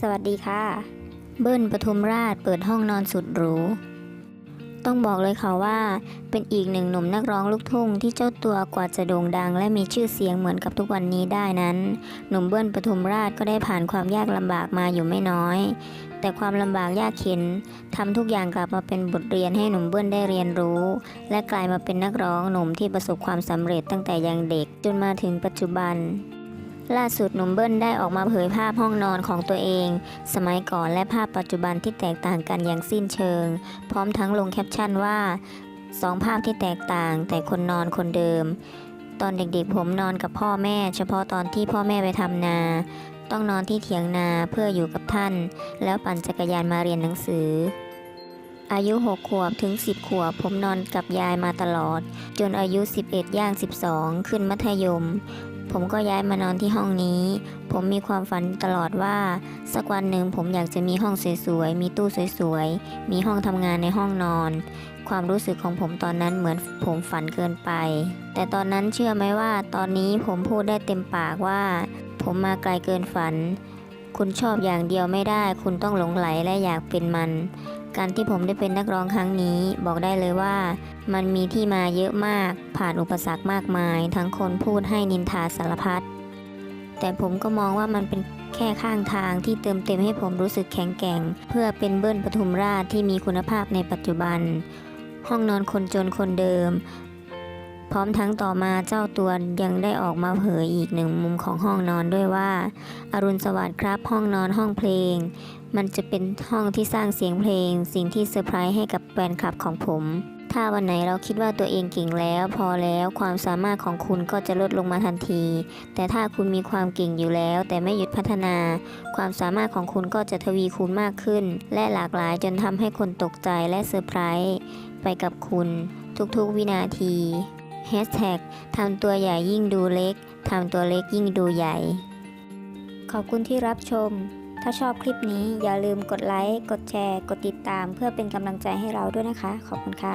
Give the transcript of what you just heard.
สวัสดีค่ะ เบิ้ลปทุมราชเปิดห้องนอนสุดหรู ต้องบอกเลยค่ะว่า เป็นอีกหนึ่งหนุ่มนักร้องลูกทุ่งที่เจ้าตัวกว่าจะโด่งดัง และมีชื่อเสียงเหมือนกับทุกวันนี้ได้นั้น หนุ่มเบิ้ลปทุมราชก็ได้ผ่านความยากลำบากมาอยู่ไม่น้อย แต่ความลำบากยากเข็นทำทุกอย่างกลับมาเป็นบทเรียนให้หนุ่มเบิ้ลได้เรียนรู้ และกลายมาเป็นนักร้องหนุ่มที่ประสบความสำเร็จตั้งแต่ยังเด็กจนมาถึงปัจจุบัน ล่าสุดหนุ่มเบิ้ลได้ออกมาเผยภาพห้องนอนของตัวเอง สมัยก่อนและภาพปัจจุบันที่แตกต่างกันอย่างสิ้นเชิง พร้อมทั้งลงแคปชั่นว่าสองภาพที่แตกต่างแต่คนนอนคนเดิม ตอนเด็กๆผมนอนกับพ่อแม่ เฉพาะตอนที่พ่อแม่ไปทำนา ต้องนอนที่เถียงนาเพื่ออยู่กับท่าน แล้วปั่นจักรยานมาเรียนหนังสืออายุ 6 ขวบถึง 10 ขวบ ผมนอนกับยายมาตลอด จนอายุ 11 ย่าง 12 ขึ้นมัธยม ผมก็ย้ายมานอนที่ห้องนี้ ผมมีความฝันตลอดว่า สักวันหนึ่งผมอยากจะมีห้องสวยๆ มีตู้สวยๆ มีห้องทำงานในห้องนอน ความรู้สึกของผมตอนนั้นเหมือนผมฝันเกินไป แต่ตอนนั้นเชื่อไหมว่าตอนนี้ผมพูดได้เต็มปากว่า ผมมาไกลเกินฝัน คุณชอบอย่างเดียวไม่ได้ คุณต้องหลงไหลและอยากเป็นมัน การที่ผมได้เป็นนักร้องครั้งนี้ บอกได้เลยว่า มันมีที่มาเยอะมาก ผ่านอุปสรรคมากมาย ทั้งคนพูดให้นินทาสารพัดแต่ผมก็มองว่ามันเป็นแค่ข้างทางที่เติมเต็มให้ผมรู้สึกแข็งแกร่ง เพื่อเป็นเบิ้ลปทุมราชที่มีคุณภาพในปัจจุบัน ห้องนอนคนจนคนเดิม พร้อมทั้งต่อมาเจ้าตัวยังได้ออกมาเผยอีกหนึ่งมุมของห้องนอนด้วยว่า อรุณสวัสดิ์ครับห้องนอนห้องเพลง มันจะเป็นห้องที่สร้างเสียงเพลง สิ่งที่เซอร์ไพรส์ให้กับแฟนคลับของผม ถ้าวันไหนเราคิดว่าตัวเองเก่งแล้ว พอแล้วความสามารถของคุณก็จะลดลงมาทันที แต่ถ้าคุณมีความเก่งอยู่แล้ว แต่ไม่หยุดพัฒนา ความสามารถของคุณก็จะทวีคูณมากขึ้น และหลากหลายจนทำให้คนตกใจและเซอร์ไพรส์ไปกับคุณ ทุกๆวินาที แฮชแท็กทำตัวใหญ่ยิ่งดูเล็กทำตัวเล็กยิ่งดูใหญ่ ขอบคุณที่รับชม ถ้าชอบคลิปนี้อย่าลืมกดไลค์ กดแชร์ กดติดตาม เพื่อเป็นกำลังใจให้เราด้วยนะคะ ขอบคุณค่ะ